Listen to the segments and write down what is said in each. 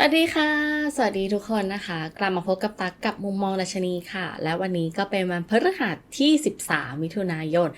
วัสดีค่ะ สวัสดีทุกคนนะคะ กลับมาพบกับตักกับมุมมองดัชนีค่ะ และวันนี้ก็เป็นวันพฤหัสที่ 13 มิถุนายน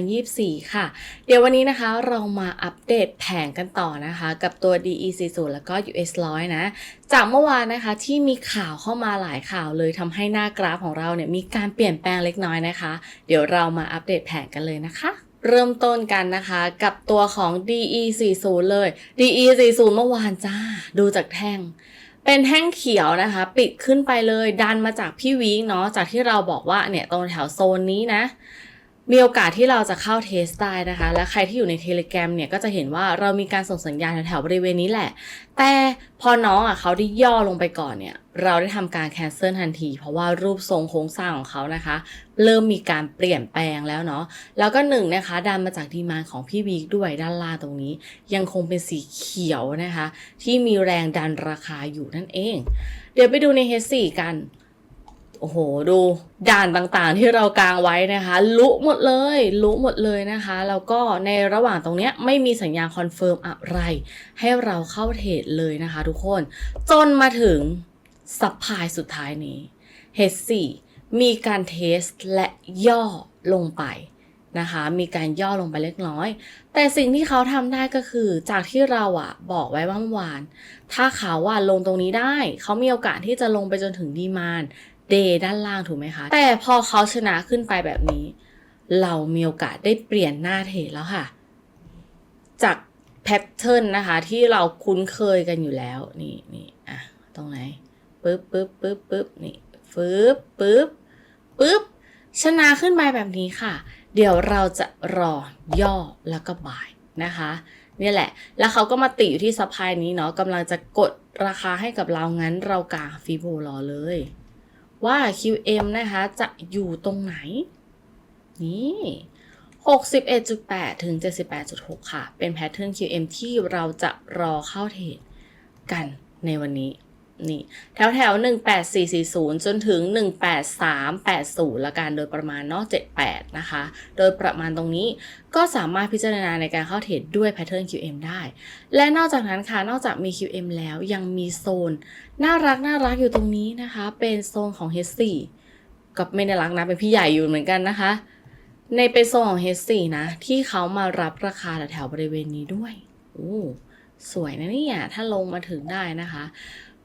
2024 ค่ะ เดี๋ยววันนี้นะคะเรามาอัปเดตแผงกันต่อนะคะ กับตัว DE40 แล้วก็ US 100นะ จากเมื่อวานนะคะที่มีข่าวเข้ามาหลายข่าวเลยทำให้หน้ากราฟของเราเนี่ยมีการเปลี่ยนแปลงเล็กน้อยนะคะ เดี๋ยวเรามาอัปเดตแผงกันเลยนะคะ เริ่มต้นกันนะคะกับตัวของ DE40 เลย DE40 เมื่อวานจ้า ดูจากแท่ง เป็นแท่งเขียวนะคะ ปิดขึ้นไปเลยดันมาจากพี่วิงเนาะจากที่เราบอกว่าเนี่ยตรงแถวโซนนี้นะ มีโอกาสที่เราจะเข้าเทสได้นะคะ และใครที่อยู่ในเทเล g รมเนี่ยก็จะเห็นว่าเรามีการส่งสัญญาณแถวๆบริเวณนี้แหละ แต่พอน้องอะเขาได้ย่อลงไปก่อนเนี่ยเราได้ทำการแคนเซิลทันที เพราะว่ารูปทรงโครงสร้างของเขานะคะ เริ่มมีการเปลี่ยนแปลงแล้วเนาะแล้วก็หนึ่งนะคะ ดันมาจากดีมานของพี่วีคด้วยด้านล่างตรงนี้ ยังคงเป็นสีเขียวนะคะ ที่มีแรงดันราคาอยู่นั่นเอง เดี๋ยวไปดูใน H4 กัน โอ้โห ดูด่านต่างๆที่เรากางไว้นะคะ ลุหมดเลยลุหมดเลยนะคะ แล้วก็ในระหว่างตรงเนี้ยไม่มีสัญญาณคอนเฟิร์มอะไร ให้เราเข้าเทรดเลยนะคะทุกคน จนมาถึงสัปพายสุดท้ายนี้ H4 มีการเทสและย่อลงไปนะคะ มีการย่อลงไปเล็กน้อย แต่สิ่งที่เขาทำได้ก็คือจากที่เราอะบอกไว้เมื่อวาน ถ้าเขาว่าลงตรงนี้ได้ เขามีโอกาสที่จะลงไปจนถึงดีมาน เดด้านล่างถูกไหมคะ แต่พอเขาชนะขึ้นไปแบบนี้ เรามีโอกาสได้เปลี่ยนหน้าเทรแล้วค่ะ จากแพทเทิร์นนะคะที่เราคุ้นเคยกันอยู่แล้ว นี่นี่อะตรงไหนปึ๊บปึ๊บปึ๊บปึ๊บนี่ฟึบปึ๊บปึ๊บชนะขึ้นไปแบบนี้ค่ะ เดี๋ยวเราจะรอย่อแล้วก็บายนะคะนี่แหละ แล้วเขาก็มาติอยู่ที่ซัพายนี้เนาะกำลังจะกดราคาให้กับเรางั้นเรากางฟีโบรอเลย ว่า QM นะคะ จะอยู่ตรงไหน นี่61.8 ถึง 78.6 ค่ะ เป็นแพทเทิร์น QM ที่เราจะรอเข้าเทรดกันในวันนี้ นี่แถวแถว18440 จนถึง 18380ละกันโดยประมาณเนาะ78 นะคะ โดยประมาณตรงนี้ก็สามารถพิจารณาในการเข้าเทรดด้วยแพทเทิร์น QM ได้ และนอกจากนั้นค่ะ นอกจากมี QM แล้วยังมีโซน น่ารักน่ารักอยู่ตรงนี้นะคะ เป็นโซนของ H4 กับไม่ได้รักนะ เป็นพี่ใหญ่อยู่เหมือนกันนะคะ ในเป็นโซนของ H4 นะ ที่เขามารับราคาแถวบริเวณนี้ด้วยโอ้สวยนะเนี่ยถ้าลงมาถึงได้นะคะ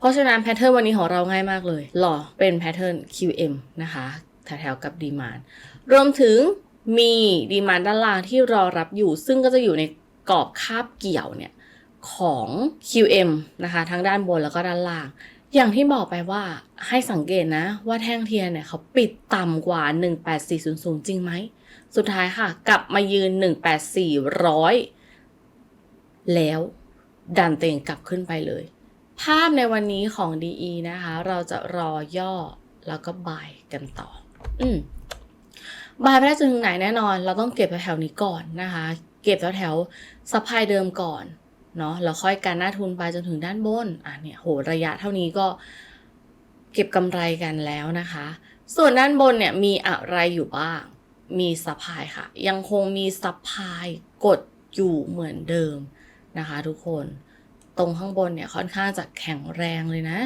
เพราะฉะนั้นแพทเทิร์นวันนี้ของเราง่ายมากเลย หล่อเป็นแพทเทิร์น QM นะคะแถวๆกับดีมานรวมถึงมีดีมานด้านล่างที่รอรับอยู่ ซึ่งก็จะอยู่ในกรอบคาบเกี่ยวเนี่ยของ QM นะคะทั้งด้านบนแล้วก็ด้านล่าง อย่างที่บอกไปว่าให้สังเกตนะว่าแท่งเทียนเนี่ยเขาปิดต่ำกว่า 18400 จริงไหม สุดท้ายค่ะ กลับมายืน 18400 แล้วดันเตงกลับขึ้นไปเลย ภาพในวันนี้ของ DE นะคะ เราจะรอย่อแล้วก็บายกันต่อ อืมบายไปได้จนถึงไหนแน่นอน เราต้องเก็บแถวๆนี้ก่อนนะคะ เก็บแถวๆซัพพายเดิมก่อนเนาะแล้วค่อยการหน้าทุนไปจนถึงด้านบนอะเนี่ยโหระยะเท่านี้ก็เก็บกำไรกันแล้วนะคะ ส่วนด้านบนเนี่ยมีอะไรอยู่บ้าง มีซัพพายค่ะ ยังคงมีซัพพายกดอยู่เหมือนเดิมนะคะ ทุกคน ตรงข้างบนเนี่ยค่อนข้างจะแข็งแรงเลยนะ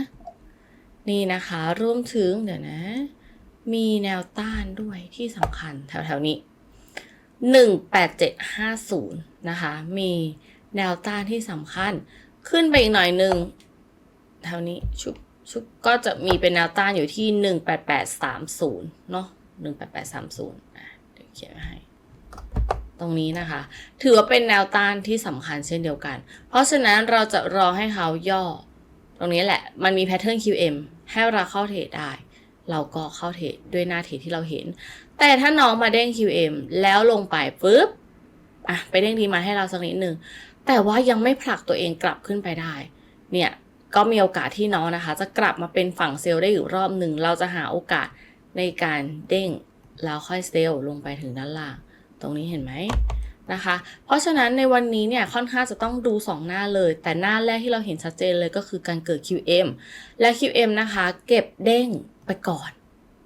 นี่นะคะรวมถึงเดี๋ยวนะ มีแนวต้านด้วยที่สำคัญแถวๆนี้ 18750 นะคะ มีแนวต้านที่สำคัญ ขึ้นไปอีกหน่อยหนึ่งแถวนี้ชุบชุบก็จะมีเป็นแนวต้านอยู่ที่ 18830 เนาะ18830อะเดี๋ยวเขียนไว้ให้ ตรงนี้นะคะ ถือว่าเป็นแนวต้านที่สำคัญเช่นเดียวกัน เพราะฉะนั้นเราจะรอให้เขาย่อ ตรงนี้แหละ มันมีแพทเทิร์น QM ให้เราเข้าเทรดได้ เราก็เข้าเทรดด้วยหน้าเทรดที่เราเห็น แต่ถ้าน้องมาเด้ง QM แล้วลงไปปุ๊บอะไปเด้งดีมาให้เราสักนิดนึงแต่ว่ายังไม่ผลักตัวเองกลับขึ้นไปได้ เนี่ยก็มีโอกาสที่น้องนะคะ จะกลับมาเป็นฝั่งเซลล์ได้อีกรอบหนึ่ง เราจะหาโอกาสในการเด้งแล้วค่อยเซลล์ลงไปถึงด้านล่าง ตรงนี้เห็นไหมนะคะ เพราะฉะนั้นในวันนี้เนี่ยค่อนข้างจะต้องดู 2 หน้าเลย แต่หน้าแรกที่เราเห็นชัดเจนเลยก็คือการเกิด QM และ QM นะคะ เก็บเด้งไปก่อน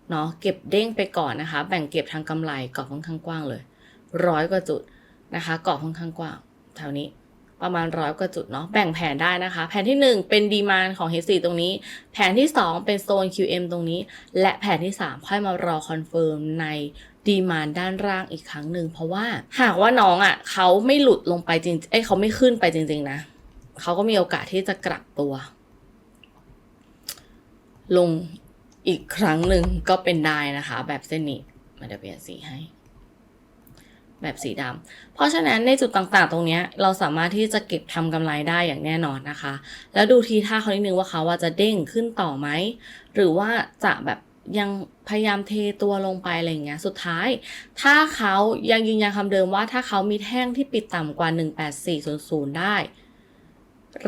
เนาะเก็บเด้งไปก่อนนะคะ แบ่งเก็บทางกำไรกรอบค่อนข้างกว้างเลยร้อยกว่าจุดนะคะกรอบค่อนข้างกว้างแถวนี้ ประมาณร้อยกว่าจุดเนาะแบ่งแผนได้นะคะ แผนที่ 1 เป็นดีมานของ H4 ตรงนี้ แผนที่ 2 เป็นโซน QM ตรงนี้ และแผนที่ 3 ค่อยมารอคอนเฟิร์มในดีมานด้านล่างอีกครั้งหนึ่งเพราะว่าหากว่าน้องอะ่ะเขาไม่หลุดลงไปจริงเอ้ยเขาไม่ขึ้นไปจริง ๆ นะเขาก็มีโอกาสที่จะกลับตัว ลงอีกครั้งหนึ่งก็เป็นได้นะคะ แบบเส้นนี้มาเดี๋ยวเปลี่ยนสีให้ แบบสีดำ เพราะฉะนั้นในจุดต่างๆ ตรงนี้เราสามารถที่จะเก็บทำกำไรได้อย่างแน่นอนนะคะ แล้วดูทีท่าเขานิดนึงว่าเขาว่าจะเด้งขึ้นต่อไหม หรือว่าจะแบบยังพยายามเทตัวลงไปอะไรอย่างเงี้ย สุดท้าย ถ้าเขายังยืนยันคำเดิมว่าถ้าเขามีแท่งที่ปิดต่ำกว่า 18400 ได้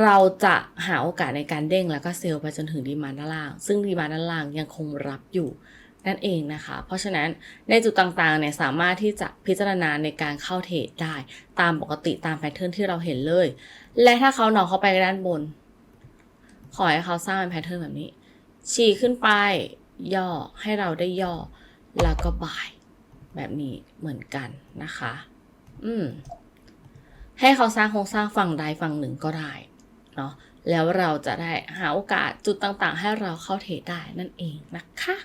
เราจะหาโอกาสในการเด้งแล้วก็เซลล์ไปจนถึงดีมานด้านล่าง ซึ่งดีมานด้านล่างยังคงรับอยู่ นั่นเองนะคะ เพราะฉะนั้นในจุดต่างๆเนี่ยสามารถที่จะพิจารณาในการเข้าเทรดได้ ตามปกติตามแพทเทิร์นที่เราเห็นเลย และถ้าเขาหนอกเข้าไปด้านบน ขอให้เขาสร้างเป็นแพทเทิร์นแบบนี้ ฉีกขึ้นไปย่อให้เราได้ย่อ แล้วก็บ่ายแบบนี้เหมือนกันนะคะ อืม ให้เขาสร้างโครงสร้างฝั่งใดฝั่งหนึ่งก็ได้เนาะแล้วเราจะได้หาโอกาสจุดต่างๆ ให้เราเข้าเทรดได้นั่นเองนะคะ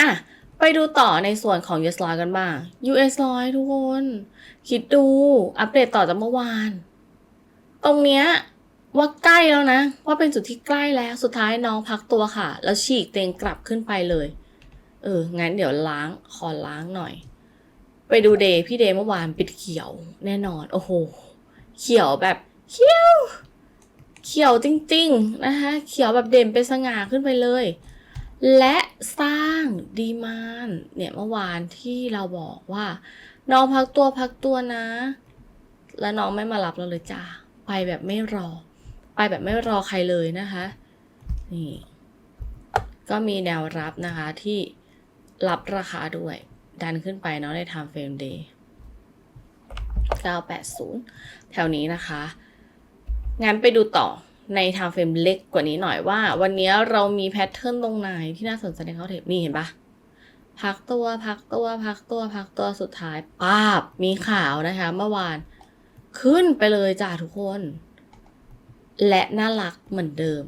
อะ ไปดูต่อในส่วนของ US 100กันบ้าง US 100ทุกคน คิดดูอัปเดตต่อจากเมื่อวาน ตรงเนี้ยว่าใกล้แล้วนะ ว่าเป็นจุดที่ใกล้แล้วสุดท้ายน้องพักตัวค่ะ แล้วฉีกเต็งกลับขึ้นไปเลย เออ งั้นเดี๋ยวล้างขอล้างหน่อย ไปดูเดย์พี่เดย์เมื่อวานปิดเขียวแน่นอน โอ้โห เขียวแบบเขียว เขียวจริง ๆ นะคะเขียวแบบเด่นเป็นสง่าขึ้นไปเลย และสร้างดีมานเนี่ยเมื่อวานที่เราบอกว่า น้องพักตัวพักตัวนะ แล้วน้องไม่มารับเราเลยจ้าไปแบบไม่รอ ไปแบบไม่รอใครเลยนะคะนี่ก็มีแนวรับนะคะที่รับราคาด้วย ดันขึ้นไปเนาะใน time frame day 980 แถวนี้นะคะ งั้นไปดูต่อ ใน time frame เล็กกว่านี้หน่อยว่า วันนี้เรามีแพทเทิร์นตรงไหนที่น่าสนใจในเขาเทปนี่เห็นปะพักตัวพักตัวพักตัวพักตัวสุดท้ายป้าบมีข่าวนะคะ เมื่อวาน ขึ้นไปเลยจ้าทุกคน และน่ารักเหมือนเดิม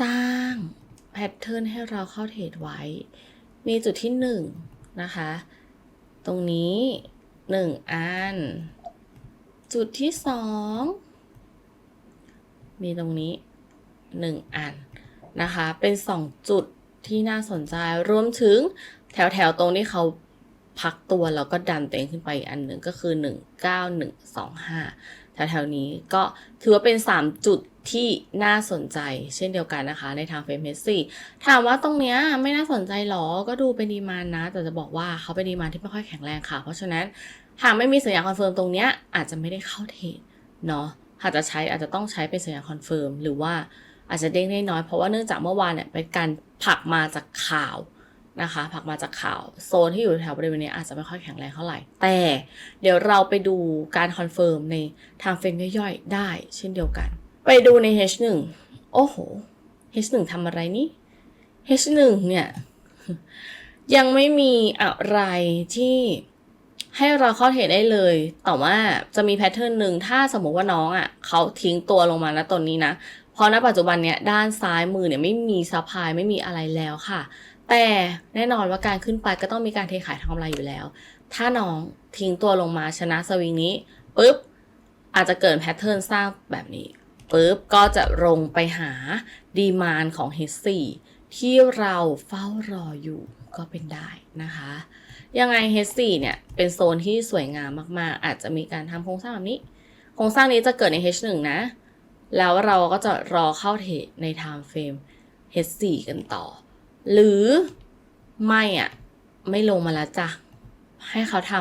สร้างแพทเทิร์นให้เราเข้าเทรดไว้ มีจุดที่หนึ่งนะคะ ตรงนี้หนึ่งอัน จุดที่สอง มีตรงนี้หนึ่งอันนะคะ เป็นสองจุดที่น่าสนใจ รวมถึงแถวแถวๆตรงที่เขาพักตัวแล้วก็ดันตัวเองขึ้นไปอีกอันหนึ่งก็คือ 19125 แถวๆนี้ก็ถือว่าเป็น 3 จุดที่น่าสนใจเช่นเดียวกันนะคะ ในทางเฟรมเฮสี่ถามว่าตรงเนี้ยไม่น่าสนใจหรอ ก็ดูเป็นดีมานนะ แต่จะบอกว่าเขาเป็นดีมานที่ไม่ค่อยแข็งแรงค่ะ เพราะฉะนั้นหากไม่มีสัญญาณคอนเฟิร์มตรงเนี้ยอาจจะไม่ได้เข้าเทรดเนาะ หากจะใช้อาจจะต้องใช้เป็นสัญญาคอนเฟิร์มหรือว่าอาจจะเด้งได้น้อยเพราะว่าเนื่องจากเมื่อวานเนี่ยเป็นการผักมาจากข่าวนะคะผักมาจากข่าวโซนที่อยู่แถวบริเวณนี้อาจจะไม่ค่อยแข็งแรงเท่าไหร่ แต่เดี๋ยวเราไปดูการคอนเฟิร์มในทางเฟรมย่อยๆ ได้เช่นเดียวกัน ไปดูใน H1 โอ้โห H1 ทำอะไรนี่ H1 เนี่ยยังไม่มีอะไรที่ ให้เราเข้าเทรดได้เลย แต่ว่าจะมีแพทเทิร์นหนึ่งถ้าสมมติว่าน้องอะเขาทิ้งตัวลงมาณตอนนี้นะเพราะณปัจจุบันเนี้ยด้านซ้ายมือเนี่ยไม่มีซัพพลายไม่มีอะไรแล้วค่ะ แต่แน่นอนว่าการขึ้นไปก็ต้องมีการเทขายทำกำไรอยู่แล้ว ถ้าน้องทิ้งตัวลงมาชนะสวิงนี้ปุ๊บอาจจะเกิดแพทเทิร์นสร้างแบบนี้ปุ๊บก็จะลงไปหาดีมานของ H4 ที่เราเฝ้ารออยู่ก็เป็นได้นะคะ ยังไง H4 เนี่ยเป็นโซนที่สวยงามมากๆ อาจจะมีการทำโครงสร้างแบบนี้ โครงสร้างนี้จะเกิดใน H1 นะ แล้วเราก็จะรอเข้าเทรดใน time frame H4 กันต่อ หรือไม่อะ ไม่ลงมาแล้วจ้ะ ให้เขาท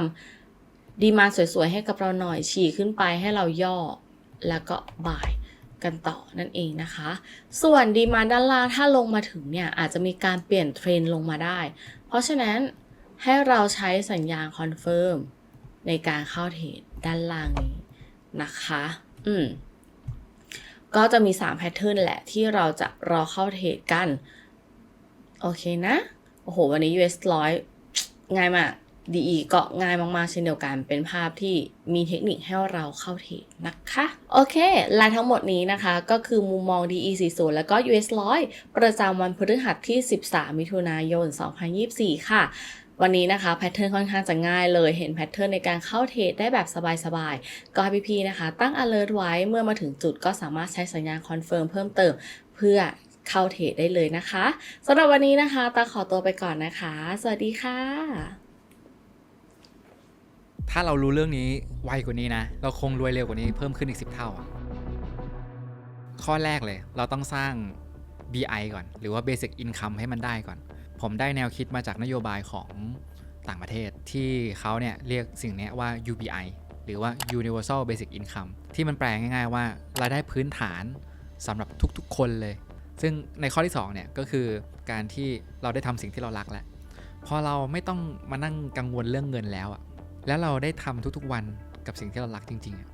ำดีมาสวยๆ ให้กับเราหน่อยฉี่ขึ้นไปให้เราย่อแล้วก็บ่ายกันต่อนั่นเองนะคะ ส่วนดีมาด้านล่างถ้าลงมาถึงเนี่ย อาจจะมีการเปลี่ยนเทรนด์ลงมาได้ เพราะฉะนั้น ให้เราใช้สัญญาณคอนเฟิร์มในการเข้าเทรดด้านล่างนี้นะคะ อืม ก็จะมี3แพทเทิร์นแหละที่เราจะรอเข้าเทรดกัน โอเคนะ โอ้โห วันนี้ US ร้อยง่ายมาก DE ก็ง่ายมาก ๆ เช่นเดียวกันเป็นภาพที่มีเทคนิคให้เราเข้าเทรดนะคะ โอเคและทั้งหมดนี้นะคะ ก็คือมุมมอง DE 40แล้วก็ US 100 ประจำวันพฤหัสที่ 13 มิถุนายน 2024 ค่ะ วันนี้นะคะแพทเทิร์นค่อนข้างจะง่ายเลยเห็นแพทเทิร์นในการเข้าเทรดได้แบบสบายๆ ก็ให้พี่ๆนะคะ ตั้ง alert ไว้เมื่อมาถึงจุดก็สามารถใช้สัญญาณคอนเฟิร์มเพิ่มเติมเพื่อเข้าเทรดได้เลยนะคะสำหรับวันนี้นะคะตาขอตัวไปก่อนนะคะ สวัสดีค่ะ ถ้าเรารู้เรื่องนี้ไวกว่านี้นะ เราคงรวยเร็วกว่านี้เพิ่มขึ้นอีก 10 เท่า ข้อแรกเลย เราต้องสร้าง BI ก่อน หรือว่า Basic Income ให้มันได้ก่อน ผมได้แนวคิดมาจากนโยบายของต่างประเทศที่เขาเนี่ยเรียกสิ่งนี้ว่า UBI หรือว่า Universal Basic Income ที่มันแปลง่ายๆว่ารายได้พื้นฐานสำหรับทุกๆ คนเลย ซึ่งในข้อที่2เนี่ยก็คือการที่เราได้ทำสิ่งที่เรารักแหละพอเราไม่ต้องมานั่งกังวลเรื่องเงินแล้วอะแล้วเราได้ทำทุกๆวันกับสิ่งที่เรารักจริงๆอะ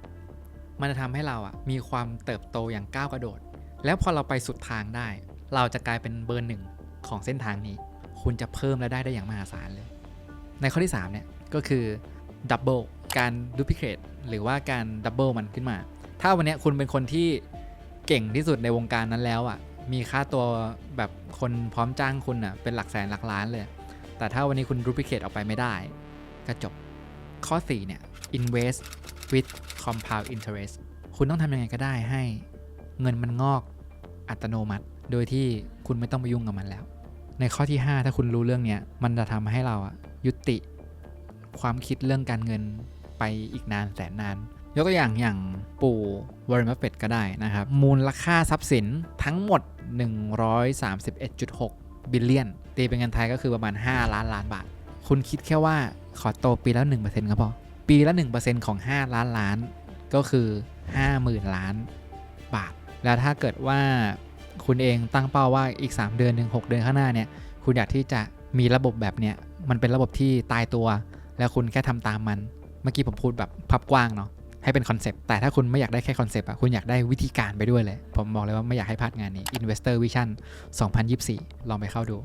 มันจะทำให้เราอะมีความเติบโตอย่างก้าวกระโดด แล้วพอเราไปสุดทางได้ เราจะกลายเป็นเบอร์หนึ่งของเส้นทางนี้ คุณจะเพิ่มรายได้ได้อย่างมหาศาลเลย ในข้อที่ 3 เนี่ย ก็คือดับเบิลการดูพิเคทหรือว่าการดับเบิลมันขึ้นมา ถ้าวันนี้คุณเป็นคนที่เก่งที่สุดในวงการนั้นแล้วอะ มีค่าตัวแบบคนพร้อมจ้างคุณอะเป็นหลักแสนหลักล้านเลย แต่ถ้าวันนี้คุณดูพิเคทออกไปไม่ได้ ก็จบ ข้อ 4 เนี่ย invest with compound interest คุณต้องทำยังไงก็ได้ให้เงินมันงอกอัตโนมัติ โดยที่คุณไม่ต้องไปยุ่งกับมันแล้ว ในข้อที่ 5 ถ้าคุณรู้เรื่องเนี้ยมันจะทำให้เราอะยุติความคิดเรื่องการเงินไปอีกนานแสนนาน ยกตัวอย่างอย่างปู่วอร์เรนบัฟเฟตก็ได้นะครับ มูลค่าทรัพย์สินทั้งหมด 131.6 บิลเลียน ตีเป็นเงินไทยก็คือประมาณ 5 ล้านล้านบาท คุณคิดแค่ว่าขอโตปีละ1%ก็พอปีละ 1%ของ 5 ล้านล้านก็คือ 50,000 ล้านบาท แล้วถ้าเกิดว่า คุณเองตั้งเป้าว่าอีก 3 เดือนหนึ่ง6เดือนข้างหน้าเนี่ย คุณอยากที่จะมีระบบแบบเนี้ยมันเป็นระบบที่ตายตัว แล้วคุณแค่ทำตามมัน เมื่อกี้ผมพูดแบบพับกว้างเนาะให้เป็นคอนเซปต์แต่ถ้าคุณไม่อยากได้แค่คอนเซปต์อะคุณอยากได้วิธีการไปด้วยเลย ผมบอกเลยว่าไม่อยากให้พลาดงานนี้ Investor Vision 2024 ลองไปเข้าดู